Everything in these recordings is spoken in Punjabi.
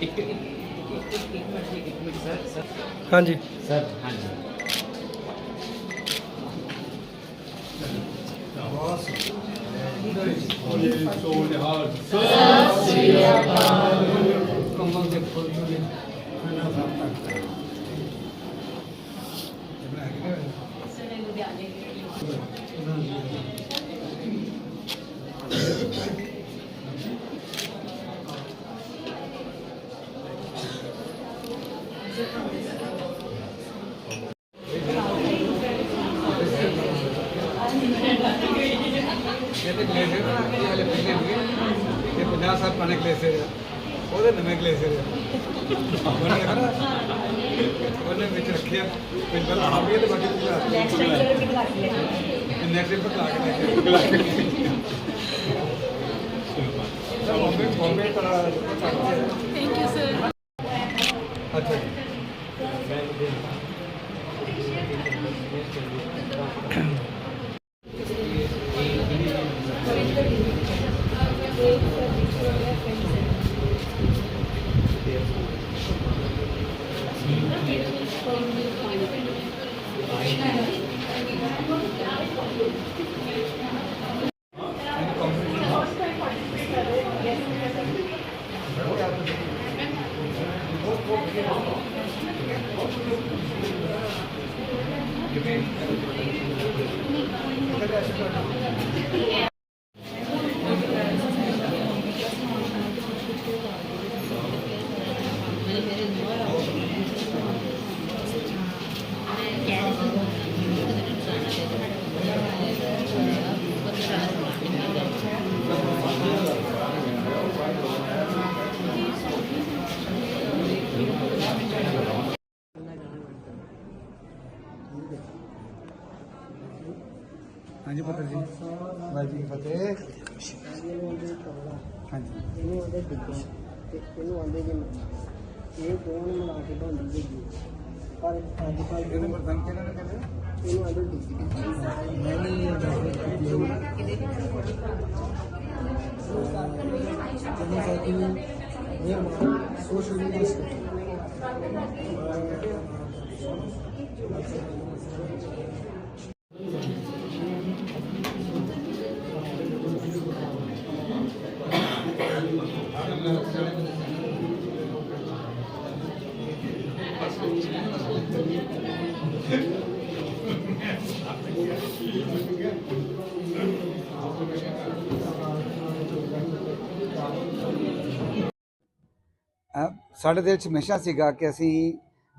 ਇੱਕ ਇੱਕ ਇੱਕ ਇੱਕ ਇੱਕ ਮਿੰਟ ਜੀ, ਇੱਕ ਮਿੰਟ ਸਰ ਸਰ। ਹਾਂਜੀ। ਸਰ ਹਾਂਜੀ ਗਲੇਸ਼ੀਅਰ ਨਾ ਇਹ ਵਾਲੇ ਪਹਿਲੇ ਸੀਗੇ ਇਹ 50 ਸਾਲ ਪੁਰਾਣੇ ਗਲੇਸ਼ੀਅਰ ਆ ਉਹਦੇ ਨਵੇਂ ਗਲੇਸ਼ੀਅਰ ਆ ਉਹਨੇ ਨਾ ਉਹਨੇ ਵਿੱਚ ਰੱਖਿਆ ਪਿੰਡਲ ਆ ਵੀ ਤੇ ਬਾਕੀ ਪੂਰਾ ਨੈਕਸਟ ਪਰ ਲਾ ਕੇ ਦੇਖਿਆ ਬੰਬੇ ਬੰਬੇ ਤਾਂ ਥੈਂਕ ਯੂ ਸਰ ਅੱਛਾ ਜੀ ਹਾਂਜੀ ਪੁੱਤਰ ਜੀ। ਵਾਹਿਗੁਰੂ ਜੀ ਕੀ ਫਤਿਹ। ਹਾਂਜੀ। ਇਹਨੂੰ ਆਂਦੇ ਡਿੱਗਿਆ ਤੇ ਇਹਨੂੰ ਆਂਦੇ ਜੀ ਇਹ ਦੋਨ ਮਿਲਾ ਕੇ ਬਣਦੀ ਹੈਗੀ ਪਰ ਅੱਜ ਕੱਲ੍ਹ ਇਹਨੂੰ ਮਰਦਾਂ ਕਿਹਨਾਂ ਨੇ ਕਹਿੰਦੇ ਇਹਨੂੰ ਆਂਦੇ ਡਿੱਗੀ ਮੈਂ ਨਹੀਂ ਇਹ ਜਦੋਂ ਸੋਸ਼ਲ ਮੀਡੀਆ ਅਹ ਸਾਡੇ ਦਿਲ 'ਚ ਹਮੇਸ਼ਾ ਸੀਗਾ ਕਿ ਅਸੀਂ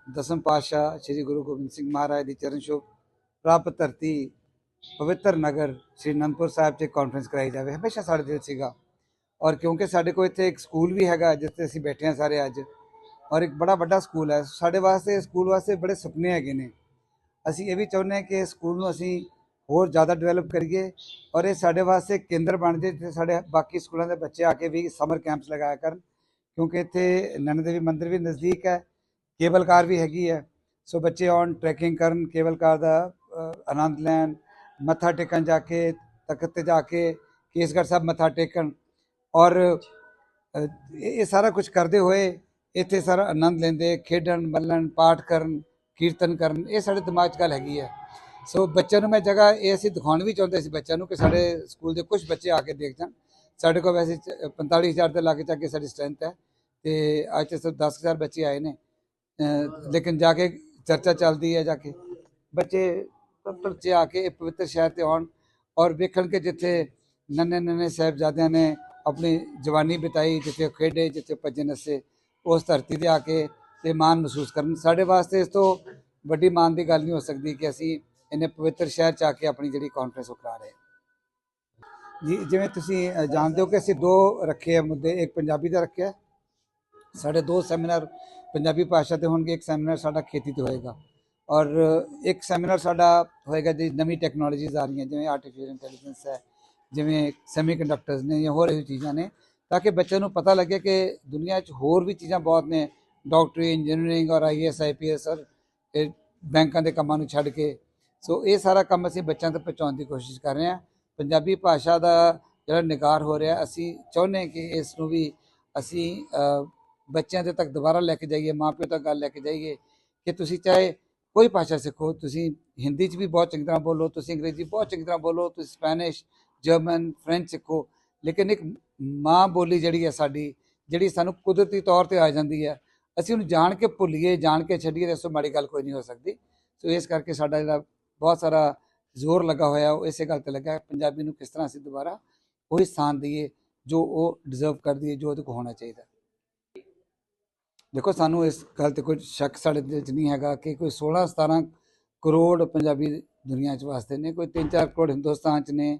ਦਸਮ ਪਾਤਸ਼ਾਹ ਸ੍ਰੀ ਗੁਰੂ ਗੋਬਿੰਦ ਸਿੰਘ ਮਹਾਰਾਜ ਦੀ ਚਰਨ ਛੋਹ ਪ੍ਰਾਪਤ ਧਰਤੀ ਪਵਿੱਤਰ ਨਗਰ ਸ੍ਰੀ ਅਨੰਦਪੁਰ ਸਾਹਿਬ 'ਚ ਕਾਨਫਰੰਸ ਕਰਾਈ ਜਾਵੇ। ਹਮੇਸ਼ਾ ਸਾਡੇ ਦਿਲ ਸੀਗਾ। ਔਰ ਕਿਉਂਕਿ ਸਾਡੇ ਕੋਲ ਇੱਥੇ ਇੱਕ ਸਕੂਲ ਵੀ ਹੈਗਾ, ਜਿੱਥੇ ਅਸੀਂ ਬੈਠੇ ਹਾਂ ਸਾਰੇ ਅੱਜ, ਔਰ ਇੱਕ ਬੜਾ ਵੱਡਾ ਸਕੂਲ ਹੈ। ਸਾਡੇ ਵਾਸਤੇ ਸਕੂਲ ਵਾਸਤੇ ਬੜੇ ਸੁਪਨੇ ਹੈਗੇ ਨੇ। ਅਸੀਂ ਇਹ ਵੀ ਚਾਹੁੰਦੇ ਹਾਂ ਕਿ ਸਕੂਲ ਨੂੰ ਅਸੀਂ ਹੋਰ ਜ਼ਿਆਦਾ ਡਿਵੈਲਪ ਕਰੀਏ ਔਰ ਇਹ ਸਾਡੇ ਵਾਸਤੇ ਕੇਂਦਰ ਬਣ ਜਾਏ, ਜਿੱਥੇ ਸਾਡੇ ਬਾਕੀ ਸਕੂਲਾਂ ਦੇ ਬੱਚੇ ਆ ਕੇ ਵੀ ਸਮਰ ਕੈਂਪਸ ਲਗਾਇਆ ਕਰਨ। ਕਿਉਂਕਿ ਇੱਥੇ ਨੈਣਾ ਦੇਵੀ ਮੰਦਿਰ ਵੀ ਨਜ਼ਦੀਕ ਹੈ, ਕੇਬਲ ਕਾਰ ਵੀ ਹੈਗੀ ਹੈ। ਸੋ ਬੱਚੇ ਆਨ ਟਰੈਕਿੰਗ ਕਰਨ, ਕੇਬਲ ਕਾਰ ਦਾ ਆਨੰਦ ਲੈਣ, ਮੱਥਾ ਟੇਕਣ ਜਾ ਕੇ, ਤਖਤ ਤੇ ਜਾ ਕੇ ਕੇਸਗੜ੍ਹ ਸਾਹਿਬ ਮੱਥਾ ਟੇਕਣ। ਔਰ ਇਹ ਸਾਰਾ ਕੁਝ ਕਰਦੇ ਹੋਏ ਇੱਥੇ ਸਾਰਾ ਆਨੰਦ ਲੈਂਦੇ, ਖੇਡਣ, ਮੱਲਣ, ਪਾਠ ਕਰਨ, ਕੀਰਤਨ ਕਰਨ, ਇਹ ਸਾਡੇ ਦਿਮਾਗ 'ਚ ਗੱਲ ਹੈਗੀ ਹੈ ਸੋ ਬੱਚਿਆਂ ਨੂੰ ਮੈਂ ਜਗ੍ਹਾ ਇਹ ਅਸੀਂ ਦਿਖਾਉਣ ਵੀ ਚਾਹੁੰਦੇ ਸੀ ਬੱਚਿਆਂ ਨੂੰ ਕਿ ਸਾਡੇ ਸਕੂਲ ਦੇ ਕੁਝ ਬੱਚੇ ਆ ਕੇ ਦੇਖ ਜਾਣ। ਸਾਡੇ ਕੋਲ ਵੈਸੇ ਚ- 45000 ਦੇ ਲਾਗੇ ਚੱਕੇ ਸਾਡੀ ਸਟਰੈਂਥ ਹੈ ਤੇ ਅੱਜ ਤੇ ਸਿਰਫ 10000 ਬੱਚੇ ਆਏ ਨੇ। ਲੇਕਿਨ ਜਾ ਕੇ ਚਰਚਾ ਚੱਲਦੀ ਹੈ ਜਾ ਕੇ। ਬੱਚੇ ਬੱਚੇ ਆ ਕੇ ਇਹ ਪਵਿੱਤਰ ਸ਼ਹਿਰ ਤੇ ਆਉਣ ਔਰ ਵੇਖਣ ਕਿ ਜਿੱਥੇ ਨੰਨੇ ਨੰਨੇ ਸਾਹਿਬਜ਼ਾਦਿਆਂ ਨੇ ਆਪਣੀ ਜਵਾਨੀ ਬਿਤਾਈ, ਜਿੱਥੇ ਖੇਡੇ, ਜਿੱਥੇ ਭੱਜੇ ਨੱਸੇ, ਉਸ ਧਰਤੀ ਤੇ ਆ ਕੇ ਤੇ ਮਾਣ ਮਹਿਸੂਸ ਕਰਨ। ਸਾਡੇ ਵਾਸਤੇ ਇਸ ਤੋਂ ਵੱਡੀ ਮਾਣ ਦੀ ਗੱਲ ਨਹੀਂ ਹੋ ਸਕਦੀ ਕਿ ਅਸੀਂ ਇਹਨੇ ਪਵਿੱਤਰ ਸ਼ਹਿਰ ਚ ਆ ਕੇ ਆਪਣੀ ਜਿਹੜੀ ਕਾਨਫਰੰਸ ਉਹ ਕਰਾ ਰਹੇ ਜੀ, ਜਿਵੇਂ ਤੁਸੀਂ ਜਾਣਦੇ ਹੋ ਕਿ ਅਸੀਂ ਦੋ ਰੱਖੇ ਆ ਮੁੱਦੇ, ਇੱਕ ਪੰਜਾਬੀ ਦਾ ਰੱਖਿਆ, ਸਾਡੇ ਦੋ ਸੈਮੀਨਾਰ ਪੰਜਾਬੀ ਭਾਸ਼ਾ ਤੇ ਹੋਣਗੇ, ਇੱਕ ਸੈਮੀਨਾਰ ਸਾਡਾ ਖੇਤੀ ਤੇ ਹੋਏਗਾ। ਔਰ ਇੱਕ ਸੈਮੀਨਾਰ ਸਾਡਾ ਹੋਏਗਾ ਜੀ ਨਵੀਂ ਟੈਕਨੋਲੋਜੀਜ਼ ਆ ਰਹੀਆਂ, ਜਿਵੇਂ ਆਰਟੀਫੀਸ਼ੀਅਲ ਇੰਟੈਲੀਜੈਂਸ ਹੈ ਜਿਵੇਂ ਸੈਮੀਕੰਡਕਟਰਸ ਨੇ ਜਾਂ ਹੋਰ ਇਹੋ ਚੀਜ਼ਾਂ ਨੇ, ਤਾਂ ਕਿ ਬੱਚਿਆਂ ਨੂੰ ਪਤਾ ਲੱਗੇ ਕਿ ਦੁਨੀਆ 'ਚ ਹੋਰ ਵੀ ਚੀਜ਼ਾਂ ਬਹੁਤ ਨੇ ਡਾਕਟਰੀ ਇੰਜੀਨੀਅਰਿੰਗ ਔਰ ਆਈਐਸ ਆਈਪੀਐਸ ਔਰ ਇਹ ਬੈਂਕਾਂ ਦੇ ਕੰਮਾਂ ਨੂੰ ਛੱਡ ਕੇ। ਸੋ ਇਹ ਸਾਰਾ ਕੰਮ ਅਸੀਂ ਬੱਚਿਆਂ ਤੱਕ ਪਹੁੰਚਾਉਣ ਦੀ ਕੋਸ਼ਿਸ਼ ਕਰ ਰਹੇ ਹਾਂ। ਪੰਜਾਬੀ ਭਾਸ਼ਾ ਦਾ ਜਿਹੜਾ ਨਿਗਾਰ ਹੋ ਰਿਹਾ, ਅਸੀਂ ਚਾਹੁੰਦੇ ਹਾਂ ਕਿ ਇਸ ਨੂੰ ਵੀ ਅਸੀਂ ਬੱਚਿਆਂ ਦੇ ਤੱਕ ਦੁਬਾਰਾ ਲੈ ਕੇ ਜਾਈਏ, ਮਾਪਿਓ ਤੱਕ ਗੱਲ ਲੈ ਕੇ ਜਾਈਏ ਕਿ ਤੁਸੀਂ ਚਾਹੇ ਕੋਈ ਭਾਸ਼ਾ ਸਿੱਖੋ, ਤੁਸੀਂ ਹਿੰਦੀ 'ਚ ਵੀ ਬਹੁਤ ਚੰਗੀ ਤਰ੍ਹਾਂ ਬੋਲੋ, ਤੁਸੀਂ ਅੰਗਰੇਜ਼ੀ ਬਹੁਤ ਚੰਗੀ ਤਰ੍ਹਾਂ ਬੋਲੋ, ਤੁਸੀਂ ਸਪੈਨਿਸ਼ ਜਰਮਨ ਫ੍ਰੈਂਚ ਸਿੱਖੋ। ਲੇਕਿਨ ਇੱਕ ਮਾਂ ਬੋਲੀ ਜਿਹੜੀ ਹੈ ਸਾਡੀ, ਜਿਹੜੀ ਸਾਨੂੰ ਕੁਦਰਤੀ ਤੌਰ ਤੇ ਆ ਜਾਂਦੀ ਹੈ, ਅਸੀਂ ਉਹਨੂੰ ਜਾਣ ਕੇ ਭੁੱਲੀਏ, ਜਾਣ ਕੇ ਛੱਡੀਏ ਤਾਂ ਇਸ ਤੋਂ ਮਾੜੀ ਗੱਲ ਕੋਈ ਨਹੀਂ ਹੋ ਸਕਦੀ। ਸੋ ਇਸ ਕਰਕੇ ਸਾਡਾ ਜਿਹੜਾ ਬਹੁਤ ਸਾਰਾ ਜ਼ੋਰ ਲੱਗਾ ਹੋਇਆ, ਉਹ ਇਸੇ ਗੱਲ ਤੇ ਲੱਗਾ ਪੰਜਾਬੀ ਨੂੰ ਕਿਸ ਤਰ੍ਹਾਂ ਅਸੀਂ ਦੁਬਾਰਾ ਉਹੀ ਸਥਾਨ ਦਈਏ, ਜੋ ਉਹ ਡਿਜ਼ਰਵ ਕਰਦੀ ਹੈ, ਜੋ ਉਹਦੇ ਕੋਲ ਹੋਣਾ ਚਾਹੀਦਾ। ਦੇਖੋ, ਸਾਨੂੰ ਇਸ ਗੱਲ ਤੇ ਕੋਈ ਸ਼ੱਕ ਸਾਡੇ ਦਿਲ 'ਚ ਨਹੀਂ ਹੈਗਾ ਕਿ ਕੋਈ 16 17 ਕਰੋੜ ਪੰਜਾਬੀ ਦੁਨੀਆ 'ਚ ਵਸਦੇ ਨੇ, ਕੋਈ 3-4 ਕਰੋੜ ਹਿੰਦੁਸਤਾਨ 'ਚ ਨੇ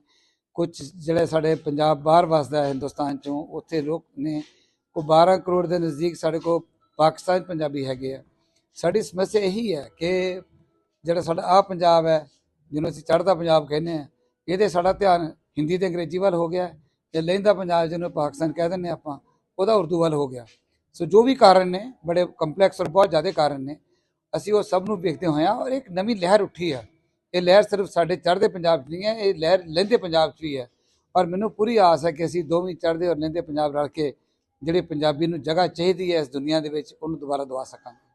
ਕੁਝ ਜਿਹੜੇ ਸਾਡੇ ਪੰਜਾਬ ਬਾਹਰ ਵਸਦਾ ਹੈ ਹਿੰਦੁਸਤਾਨ 'ਚੋਂ, ਉੱਥੇ ਲੋਕ ਨੇ ਕੋਈ 12 ਕਰੋੜ ਦੇ ਨਜ਼ਦੀਕ ਸਾਡੇ ਕੋਲ ਪਾਕਿਸਤਾਨ 'ਚ ਪੰਜਾਬੀ ਹੈਗੇ ਆ। ਸਾਡੀ ਸਮੱਸਿਆ ਇਹੀ ਹੈ ਕਿ ਜਿਹੜਾ ਸਾਡਾ ਆ ਪੰਜਾਬ ਹੈ, ਜਿਹਨੂੰ ਅਸੀਂ ਚੜ੍ਹਦਾ ਪੰਜਾਬ ਕਹਿੰਦੇ ਆ ਇਹਦੇ ਸਾਡਾ ਧਿਆਨ ਹਿੰਦੀ ਤੇ ਅੰਗਰੇਜ਼ੀ ਵੱਲ ਹੋ ਗਿਆ ਤੇ ਲਹਿੰਦਾ ਪੰਜਾਬ ਜਿਹਨੂੰ ਪਾਕਿਸਤਾਨ ਕਹਿ ਦਿੰਦੇ ਆਪਾਂ, ਉਹਦਾ ਉਰਦੂ ਵੱਲ ਹੋ ਗਿਆ। ਸੋ ਜੋ ਵੀ ਕਾਰਨ ਨੇ, ਬੜੇ ਕੰਪਲੈਕਸ ਔਰ ਬਹੁਤ ਜ਼ਿਆਦਾ ਕਾਰਨ ਨੇ, ਅਸੀਂ ਉਹ ਸਭ ਨੂੰ ਵੇਖਦੇ ਹੋਏ ਹਾਂ ਔਰ ਇੱਕ ਨਵੀਂ ਲਹਿਰ ਉੱਠੀ ਹੈ ਇਹ ਲਹਿਰ ਸਿਰਫ ਸਾਡੇ ਚੜ੍ਹਦੇ ਪੰਜਾਬ 'ਚ ਨਹੀਂ ਹੈ, ਇਹ ਲਹਿਰ ਲਹਿੰਦੇ ਪੰਜਾਬ 'ਚ ਵੀ ਹੈ। ਔਰ ਮੈਨੂੰ ਪੂਰੀ ਆਸ ਹੈ ਕਿ ਅਸੀਂ ਦੋਵੇਂ ਚੜ੍ਹਦੇ ਔਰ ਲਹਿੰਦੇ ਪੰਜਾਬ ਰਲ ਕੇ ਜਿਹੜੇ ਪੰਜਾਬੀ ਨੂੰ ਜਗ੍ਹਾ ਚਾਹੀਦੀ ਹੈ ਇਸ ਦੁਨੀਆ ਦੇ ਵਿੱਚ, ਉਹਨੂੰ ਦੁਬਾਰਾ ਦਵਾ ਸਕਾਂਗੇ।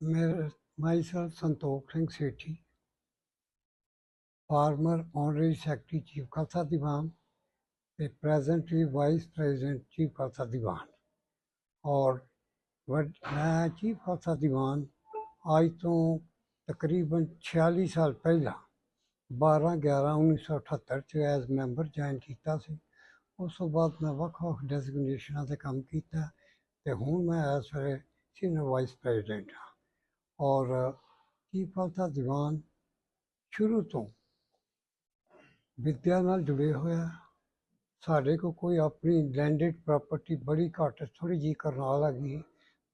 ਮੇਰਾ ਸਾਹਿਬ Santokh Singh Sethi, former honorary secretary chief Khalsa Diwan ਤੇ presently vice president chief Khalsa Diwan. ਔਰ ਮੈਂ ਚੀਫ ਖਾਲਸਾ ਦੀਵਾਨ ਅੱਜ ਤੋਂ ਤਕਰੀਬਨ 46 ਸਾਲ ਪਹਿਲਾਂ 12 11 1978 ਚ ਐਜ਼ ਮੈਂਬਰ ਜੁਆਇਨ ਕੀਤਾ ਸੀ। ਉਸ ਤੋਂ ਬਾਅਦ ਮੈਂ ਵੱਖ ਵੱਖ ਡੈਜ਼ਿਗਨੇਸ਼ਨਾਂ ਤੇ ਕੰਮ ਕੀਤਾ ਤੇ ਹੁਣ ਮੈਂ ਇਸ ਵੇਲੇ ਸੀਨੀਅਰ ਵਾਈਸ ਪ੍ਰੈਜ਼ੀਡੈਂਟ ਹਾਂ। ਔਰ ਚੀਫ ਦਾ ਦੀਵਾਨ, ਸ਼ੁਰੂ ਤੋਂ ਵਿਦਿਆ ਨਾਲ ਜੁੜੇ ਹੋਇਆ ਸਾਡੇ ਕੋਲ ਕੋਈ ਆਪਣੀ ਲੈਂਡਡ ਪ੍ਰਾਪਰਟੀ ਬੜੀ ਘੱਟ ਥੋੜੀ ਜੀ ਕਰਨਾਲ ਹੈਗੀ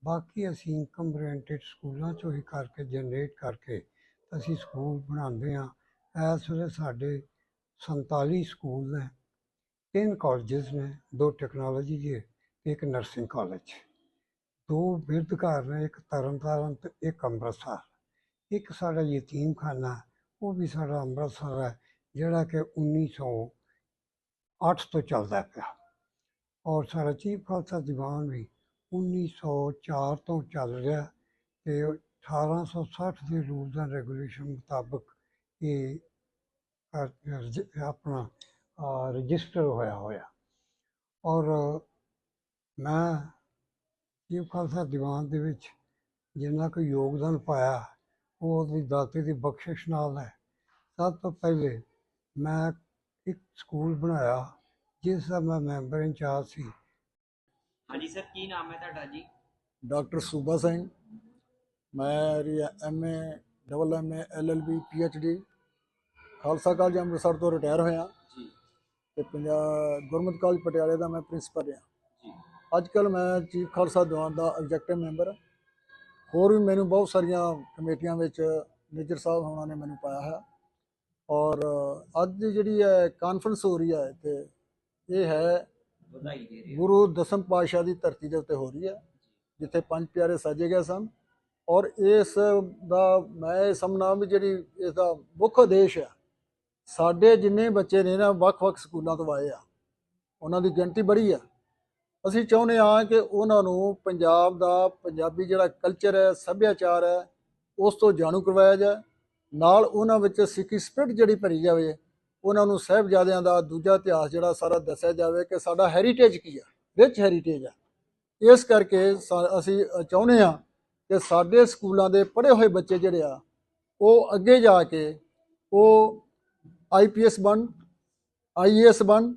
ਬਾਕੀ ਅਸੀਂ ਇਨਕਮ ਰੈਂਟਡ ਸਕੂਲਾਂ ਚੋਂ ਹੀ ਕਰਕੇ ਜਨਰੇਟ ਕਰਕੇ ਅਸੀਂ ਸਕੂਲ ਬਣਾਉਂਦੇ ਹਾਂ। ਇਸ ਵੇਲੇ ਸਾਡੇ 47 ਸਕੂਲ ਨੇ, ਤਿੰਨ ਕਾਲਜਸ ਨੇ, ਦੋ ਟੈਕਨੋਲੋਜੀ ਦੇ ਤੇ ਇੱਕ ਨਰਸਿੰਗ ਕਾਲਜ ਦੋ ਬਿਰਧ ਘਰ ਨੇ, ਇੱਕ ਤਰਨਤਾਰਨ ਤੇ ਇੱਕ ਅੰਮ੍ਰਿਤਸਰ। ਇੱਕ ਸਾਡਾ ਯਤੀਮਖਾਨਾ, ਉਹ ਵੀ ਸਾਡਾ ਅੰਮ੍ਰਿਤਸਰ ਹੈ, ਜਿਹੜਾ ਕਿ 1908 ਤੋਂ ਚੱਲਦਾ ਪਿਆ। ਔਰ ਸਾਡਾ ਚੀਫ ਖਾਲਸਾ ਦੀਵਾਨ ਵੀ 1904 ਤੋਂ ਚੱਲ ਰਿਹਾ ਤੇ 1860 ਦੇ ਰੂਲਸ ਐਂਡ ਰੈਗੂਲੇਸ਼ਨ ਮੁਤਾਬਕ ਇਹ ਆਪਣਾ ਰਜਿਸਟਰ ਹੋਇਆ ਹੋਇਆ। ਔਰ ਮੈਂ ਚੀਫ ਖਾਲਸਾ ਦੀਵਾਨ ਦੇ ਵਿੱਚ ਜਿੰਨਾ ਕੁ ਯੋਗਦਾਨ ਪਾਇਆ, ਉਹ ਉਹਦੀ ਦਾਤੇ ਦੀ ਬਖਸ਼ਿਸ਼ ਨਾਲ ਹੈ। ਸਭ ਤੋਂ ਪਹਿਲੇ ਮੈਂ ਇੱਕ ਸਕੂਲ ਬਣਾਇਆ, ਜਿਸ ਦਾ ਮੈਂ ਮੈਂਬਰ ਇੰਚਾਰਜ ਸੀ। ਹਾਂਜੀ ਸਰ ਕੀ ਨਾਮ ਹੈ ਤੁਹਾਡਾ ਜੀ? ਡਾਕਟਰ ਸੂਬਾ ਸਿੰਘ। ਮੈਂ M A double M A L L B P H D. Khalsa college Amritsar ਤੋਂ ਰਿਟਾਇਰ ਹੋਇਆ। ਜੀ। ਤੇ ਪੰਜਾਬ ਗੁਰਮਤਿ ਕਾਲਜ ਪਟਿਆਲੇ ਦਾ ਮੈਂ ਪ੍ਰਿੰਸੀਪਲ ਹਾਂ ਜੀ। ਅੱਜ ਕੱਲ ਮੈਂ ਚੀਫ ਖਾਲਸਾ ਦੀਵਾਨ ਦਾ ਐਗਜ਼ੈਕਟਿਵ ਮੈਂਬਰ। ਹੋਰ ਵੀ ਮੈਨੂੰ ਬਹੁਤ ਸਾਰੀਆਂ ਕਮੇਟੀਆਂ ਵਿੱਚ ਮੇਜਰ ਸਾਹਿਬ ਹੋਣਾ ਨੇ ਮੈਨੂੰ ਪਾਇਆ ਹੈ ਔਰ ਅੱਜ ਜਿਹੜੀ ਹੈ ਕਾਨਫਰੰਸ ਹੋ ਰਹੀ ਹੈ ਤੇ ਇਹ ਹੈ ਵਧਾਈ ਦੇ ਰਹੇ। ਗੁਰੂ ਦਸਮ ਪਾਤਸ਼ਾਹ ਦੀ ਧਰਤੀ ਦੇ ਉੱਤੇ ਹੋ ਰਹੀ ਹੈ, ਜਿੱਥੇ ਪੰਜ ਪਿਆਰੇ ਸਾਜੇ ਗਏ ਸਨ। ਔਰ ਇਸ ਦਾ, ਮੈਂ ਇਹ ਸਮਝਣਾ ਵੀ ਜਿਹੜੀ ਇਸ ਦਾ ਮੁੱਖ ਉਦੇਸ਼ ਹੈ, ਸਾਡੇ ਜਿੰਨੇ ਬੱਚੇ ਨੇ ਨਾ, ਵੱਖ-ਵੱਖ ਸਕੂਲਾਂ ਤੋਂ ਆਏ ਆ, ਉਹਨਾਂ ਦੀ ਗਿਣਤੀ ਬੜੀ ਆ। ਅਸੀਂ ਚਾਹੁੰਦੇ ਹਾਂ ਕਿ ਉਹਨਾਂ ਨੂੰ ਪੰਜਾਬ ਦਾ ਪੰਜਾਬੀ ਜਿਹੜਾ ਕਲਚਰ ਹੈ, ਸੱਭਿਆਚਾਰ ਹੈ, ਉਸ ਤੋਂ ਜਾਣੂ ਕਰਵਾਇਆ ਜਾਏ। ਨਾਲ ਉਹਨਾਂ ਵਿੱਚ ਸਿੱਖੀ ਸਪਿਰਿਟ ਜਿਹੜੀ ਭਰੀ ਜਾਵੇ ਉਹਨਾਂ ਨੂੰ ਸਾਹਿਬਜ਼ਾਦਿਆਂ ਦਾ ਦੂਜਾ ਇਤਿਹਾਸ ਜਿਹੜਾ ਸਾਰਾ ਦੱਸਿਆ ਜਾਵੇ ਕਿ ਸਾਡਾ ਹੈਰੀਟੇਜ ਕੀ ਆ? ਰਿਚ ਹੈਰੀਟੇਜ ਆ। ਇਸ ਕਰਕੇ ਸਾ- ਅਸੀਂ ਚਾਹੁੰਦੇ ਹਾਂ ਕਿ ਸਾਡੇ ਸਕੂਲਾਂ ਦੇ ਪੜ੍ਹੇ ਹੋਏ ਬੱਚੇ ਜਿਹੜੇ ਆ, ਉਹ ਅੱਗੇ ਜਾ ਕੇ ਉਹ ਆਈਪੀਐਸ ਬਣ ਆਈਏਐਸ ਬਣ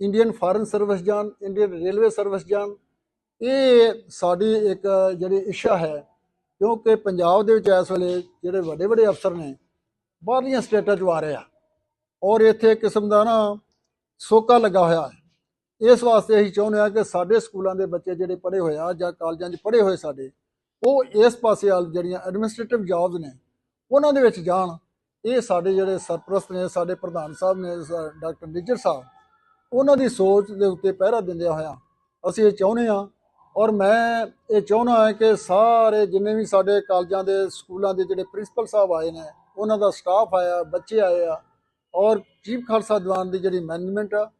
ਇੰਡੀਅਨ ਫਾਰਨ ਸਰਵਿਸ ਜਾਣ ਇੰਡੀਅਨ ਰੇਲਵੇ ਸਰਵਿਸ ਜਾਣ। ਇਹ ਸਾਡੀ ਇੱਕ ਜਿਹੜੀ ਇੱਛਾ ਹੈ, ਕਿਉਂਕਿ ਪੰਜਾਬ ਦੇ ਵਿੱਚ ਇਸ ਵੇਲੇ ਜਿਹੜੇ ਵੱਡੇ ਵੱਡੇ ਅਫਸਰ ਨੇ, ਬਾਹਰਲੀਆਂ ਸਟੇਟਾਂ 'ਚੋਂ ਆ ਰਹੇ ਆ। ਔਰ ਇੱਥੇ ਕਿਸਮ ਦਾ ਨਾ ਸੋਕਾ ਲੱਗਾ ਹੋਇਆ ਹੈ। ਇਸ ਵਾਸਤੇ ਅਸੀਂ ਚਾਹੁੰਦੇ ਹਾਂ ਕਿ ਸਾਡੇ ਸਕੂਲਾਂ ਦੇ ਬੱਚੇ ਜਿਹੜੇ ਪੜ੍ਹੇ ਹੋਏ ਆ ਜਾਂ ਕਾਲਜਾਂ 'ਚ ਪੜ੍ਹੇ ਹੋਏ ਸਾਡੇ, ਉਹ ਇਸ ਪਾਸੇ ਆ ਜਿਹੜੀਆਂ ਐਡਮਿਨਿਸਟ੍ਰੇਟਿਵ ਜੌਬਸ ਨੇ, ਉਹਨਾਂ ਦੇ ਵਿੱਚ ਜਾਣ। ਇਹ ਸਾਡੇ ਜਿਹੜੇ ਸਰਪ੍ਰਸਤ ਨੇ, ਸਾਡੇ ਪ੍ਰਧਾਨ ਸਾਹਿਬ ਨੇ ਡਾਕਟਰ ਨਿੱਜਰ ਸਾਹਿਬ, ਉਹਨਾਂ ਦੀ ਸੋਚ ਦੇ ਉੱਤੇ ਪਹਿਰਾ ਦਿੰਦਿਆਂ ਹੋਇਆ ਅਸੀਂ ਇਹ ਚਾਹੁੰਦੇ ਹਾਂ ਔਰ ਮੈਂ ਇਹ ਚਾਹੁੰਦਾ ਹਾਂ ਕਿ ਸਾਰੇ ਜਿੰਨੇ ਵੀ ਸਾਡੇ ਕਾਲਜਾਂ ਦੇ, ਸਕੂਲਾਂ ਦੇ ਜਿਹੜੇ ਪ੍ਰਿੰਸੀਪਲ ਸਾਹਿਬ ਆਏ ਨੇ, ਉਹਨਾਂ ਦਾ ਸਟਾਫ ਆਇਆ, ਬੱਚੇ ਆਏ ਆ ਔਰ ਚੀਫ ਖਾਲਸਾ ਦੀਵਾਨ ਦੀ ਜਿਹੜੀ ਮੈਨੇਜਮੈਂਟ ਆ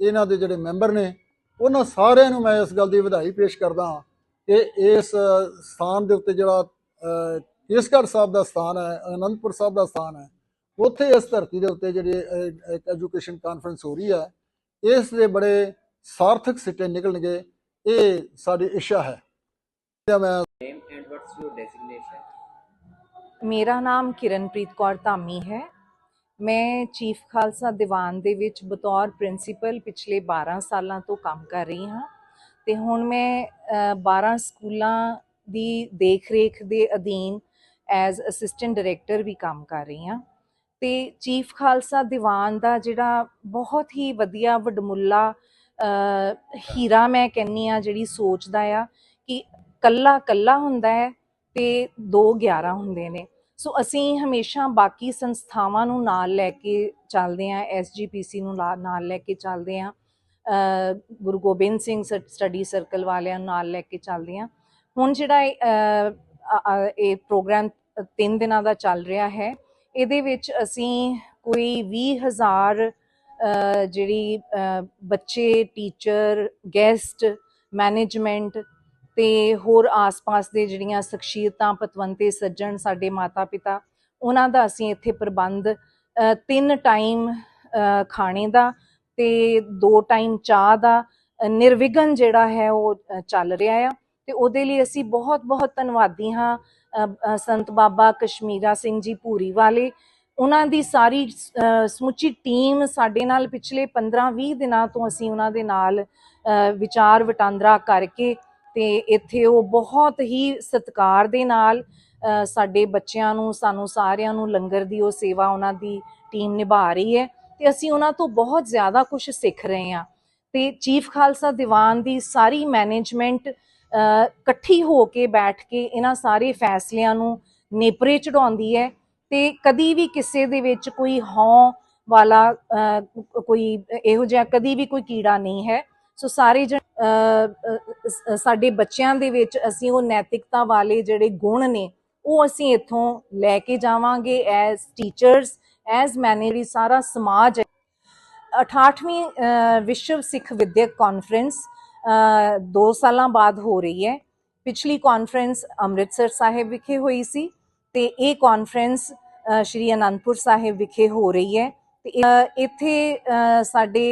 ਇਹਨਾਂ ਦੇ ਜਿਹੜੇ ਮੈਂਬਰ ਨੇ ਉਹਨਾਂ ਸਾਰਿਆਂ ਨੂੰ ਮੈਂ ਇਸ ਗੱਲ ਦੀ ਵਧਾਈ ਪੇਸ਼ ਕਰਦਾ ਹਾਂ ਕਿ ਇਸ ਸਥਾਨ ਦੇ ਉੱਤੇ ਜਿਹੜਾ ਕੇਸਗੜ੍ਹ ਸਾਹਿਬ ਦਾ ਸਥਾਨ ਹੈ ਅਨੰਦਪੁਰ ਸਾਹਿਬ ਦਾ ਸਥਾਨ ਹੈ ਉੱਥੇ ਇਸ ਧਰਤੀ ਦੇ ਉੱਤੇ ਜਿਹੜੀ ਇੱਕ ਐਜੂਕੇਸ਼ਨ ਕਾਨਫਰੰਸ ਹੋ ਰਹੀ ਹੈ ਇਸ ਦੇ ਬੜੇ ਸਾਰਥਕ ਸਿੱਟੇ ਨਿਕਲਣਗੇ ਇਹ ਸਾਡੀ ਇੱਛਾ ਹੈ। ਮੈਂ ਮੇਰਾ ਨਾਮ ਕਿਰਨਪ੍ਰੀਤ ਕੌਰ ਧਾਮੀ ਹੈ। ਮੈਂ ਚੀਫ ਖਾਲਸਾ ਦੀਵਾਨ ਦੇ ਵਿੱਚ ਬਤੌਰ ਪ੍ਰਿੰਸੀਪਲ ਪਿਛਲੇ 12 ਸਾਲਾਂ ਤੋਂ ਕੰਮ ਕਰ ਰਹੀ ਹਾਂ ਤੇ ਹੁਣ ਮੈਂ ਅ, 12 ਸਕੂਲਾਂ ਦੀ ਦੇਖ-ਰੇਖ ਦੇ ਅਧੀਨ ਐਜ਼ ਅਸਿਸਟੈਂਟ ਡਾਇਰੈਕਟਰ ਵੀ ਕੰਮ ਕਰ ਰਹੀ ਹਾਂ ਤੇ ਚੀਫ ਖਾਲਸਾ ਦੀਵਾਨ ਦਾ ਜਿਹੜਾ ਬਹੁਤ ਹੀ ਵਧੀਆ ਵਡਮੁੱਲਾ ਹੀਰਾ ਮੈਂ ਕਹਿੰਨੀ ਆ ਜਿਹੜੀ ਸੋਚਦਾ ਆ ਕਿ ਕੱਲਾ ਕੱਲਾ ਹੁੰਦਾ ਹੈ ਤੇ 2 11 ਹੁੰਦੇ ਨੇ। ਸੋ ਅਸੀਂ ਹਮੇਸ਼ਾ ਬਾਕੀ ਸੰਸਥਾਵਾਂ ਨੂੰ ਨਾਲ ਲੈ ਕੇ ਚੱਲਦੇ ਹਾਂ ਐਸਜੀਪੀਸੀ ਨੂੰ ਲਾ- ਨਾਲ ਲੈ ਕੇ ਚੱਲਦੇ ਹਾਂ ਗੁਰੂ ਗੋਬਿੰਦ ਸਿੰਘ ਸ- ਸਟੱਡੀ ਸਰਕਲ ਵਾਲਿਆਂ ਨੂੰ ਨਾਲ ਲੈ ਕੇ ਚੱਲਦੇ ਹਾਂ। ਹੁਣ ਜਿਹੜਾ ਇਹ, ਪ੍ਰੋਗਰਾਮ 3 ਦਿਨਾਂ ਦਾ ਚੱਲ ਰਿਹਾ ਹੈ ਇਹਦੇ ਵਿੱਚ ਅਸੀਂ ਕੋਈ 20000 ਅ, ਜਿਹੜੀ ਬੱਚੇ ਟੀਚਰ ਗੈਸਟ ਮੈਨੇਜਮੈਂਟ ਤੇ ਹੋਰ ਆਸ-ਪਾਸ ਦੇ ਜਿਹੜੀਆਂ ਸ਼ਖਸੀਅਤਾਂ, ਪਤਵੰਤੇ, ਸੱਜਣ ਸਾਡੇ ਮਾਤਾ-ਪਿਤਾ, ਉਹਨਾਂ ਦਾ ਅਸੀਂ ਇੱਥੇ ਪ੍ਰਬੰਧ ਤਿੰਨ ਟਾਈਮ ਖਾਣੇ ਦਾ ਤੇ ਦੋ ਟਾਈਮ ਚਾਹ ਦਾ ਨਿਰਵਿਘਨ ਜਿਹੜਾ ਹੈ ਉਹ ਚੱਲ ਰਿਹਾ ਆ। ਤੇ ਉਹਦੇ ਲਈ ਅਸੀਂ ਬਹੁਤ-ਬਹੁਤ ਧੰਨਵਾਦੀ ਹਾਂ ਸੰਤ ਬਾਬਾ ਕਸ਼ਮੀਰਾ ਸਿੰਘ ਜੀ ਭੂਰੀ ਵਾਲੇ। ਉਹਨਾਂ ਦੀ ਸਾਰੀ ਸਮੁੱਚੀ ਟੀਮ ਸਾਡੇ ਨਾਲ ਪਿਛਲੇ 15-20 ਦਿਨਾਂ ਤੋਂ ਅਸੀਂ ਉਹਨਾਂ ਦੇ ਨਾਲ ਵਿਚਾਰ ਵਟਾਂਦਰਾ ਕਰਕੇ ਤੇ ਇੱਥੇ ਉਹ ਬਹੁਤ ਹੀ ਸਤਿਕਾਰ ਦੇ ਨਾਲ ਸਾਡੇ ਬੱਚਿਆਂ ਨੂੰ, ਸਾਨੂੰ ਸਾਰਿਆਂ ਨੂੰ ਲੰਗਰ ਦੀ ਉਹ ਸੇਵਾ ਉਹਨਾਂ ਦੀ ਟੀਮ ਨਿਭਾ ਰਹੀ ਹੈ ਤੇ ਅਸੀਂ ਉਹਨਾਂ ਤੋਂ ਬਹੁਤ ਜ਼ਿਆਦਾ ਕੁਝ ਸਿੱਖ ਰਹੇ ਹਾਂ। ਤੇ ਚੀਫ ਖਾਲਸਾ ਦੀਵਾਨ ਦੀ ਸਾਰੀ ਮੈਨੇਜਮੈਂਟ ਇਕੱਠੀ ਹੋ ਕੇ ਬੈਠ ਕੇ ਇਹਨਾਂ ਸਾਰੇ ਫੈਸਲਿਆਂ ਨੂੰ ਨੇਪਰੇ ਚੜਾਉਂਦੀ ਹੈ ਤੇ ਕਦੀ ਵੀ ਕਿਸੇ ਦੇ ਵਿੱਚ ਕੋਈ ਹੌ ਵਾਲਾ ਕੋਈ ਇਹੋ ਜਿਹਾ ਕਦੀ ਵੀ ਕੋਈ ਕੀੜਾ ਨਹੀਂ ਹੈ। ਸੋ ਸਾਰੇ ਜਣ ਸਾਡੇ ਬੱਚਿਆਂ ਦੇ ਵਿੱਚ ਅਸੀਂ ਉਹ ਨੈਤਿਕਤਾ ਵਾਲੇ ਜਿਹੜੇ ਗੁਣ ਨੇ ਉਹ ਅਸੀਂ ਇੱਥੋਂ ਲੈ ਕੇ ਜਾਵਾਂਗੇ ਐਜ਼ ਟੀਚਰਸ ਐਜ਼ ਮੈਨੇਜਰੀ ਸਾਰਾ ਸਮਾਜ 68ਵੀਂ ਅ, ਵਿਸ਼ਵ ਸਿੱਖ ਵਿਦਿਅਕ ਕਾਨਫਰੰਸ 2 ਸਾਲਾਂ ਬਾਅਦ ਹੋ ਰਹੀ ਹੈ। ਪਿਛਲੀ ਕਾਨਫਰੰਸ ਅੰਮ੍ਰਿਤਸਰ ਸਾਹਿਬ ਵਿਖੇ ਹੋਈ ਸੀ ਤੇ ਇਹ ਕਾਨਫਰੰਸ ਸ਼੍ਰੀ ਅਨੰਦਪੁਰ ਸਾਹਿਬ ਵਿਖੇ ਹੋ ਰਹੀ ਹੈ। ਤੇ ਇੱਥੇ ਸਾਡੇ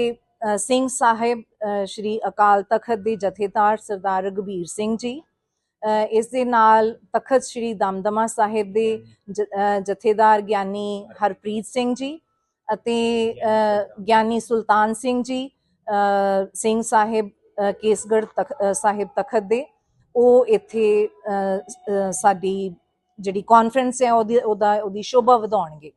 ਸਿੰਘ ਸਾਹਿਬ ਸ਼੍ਰੀ ਅਕਾਲ ਤਖਤ ਦੇ ਜਥੇਦਾਰ ਸਰਦਾਰ ਰਘਬੀਰ ਸਿੰਘ ਜੀ ਇਸ ਦੇ ਨਾਲ ਤਖਤ ਸ਼੍ਰੀ ਦਮਦਮਾ ਸਾਹਿਬ ਦੇ ਜਥੇਦਾਰ ਗਿਆਨੀ ਹਰਪ੍ਰੀਤ ਸਿੰਘ ਜੀ ਅਤੇ ਗਿਆਨੀ ਸੁਲਤਾਨ ਸਿੰਘ ਜੀ ਸਿੰਘ ਸਾਹਿਬ ਅ, ਕੇਸਗੜ੍ਹ ਤਖ- ਸਾਹਿਬ ਤਖਤ ਦੇ। ਉਹ ਇੱਥੇ ਸਾਡੀ ਜਿਹੜੀ ਕਾਨਫਰੰਸ ਹੈ ਉਹਦੀ ਉਹਦਾ ਉਹਦੀ ਸ਼ੋਭਾ ਵਧਾਉਣਗੇ।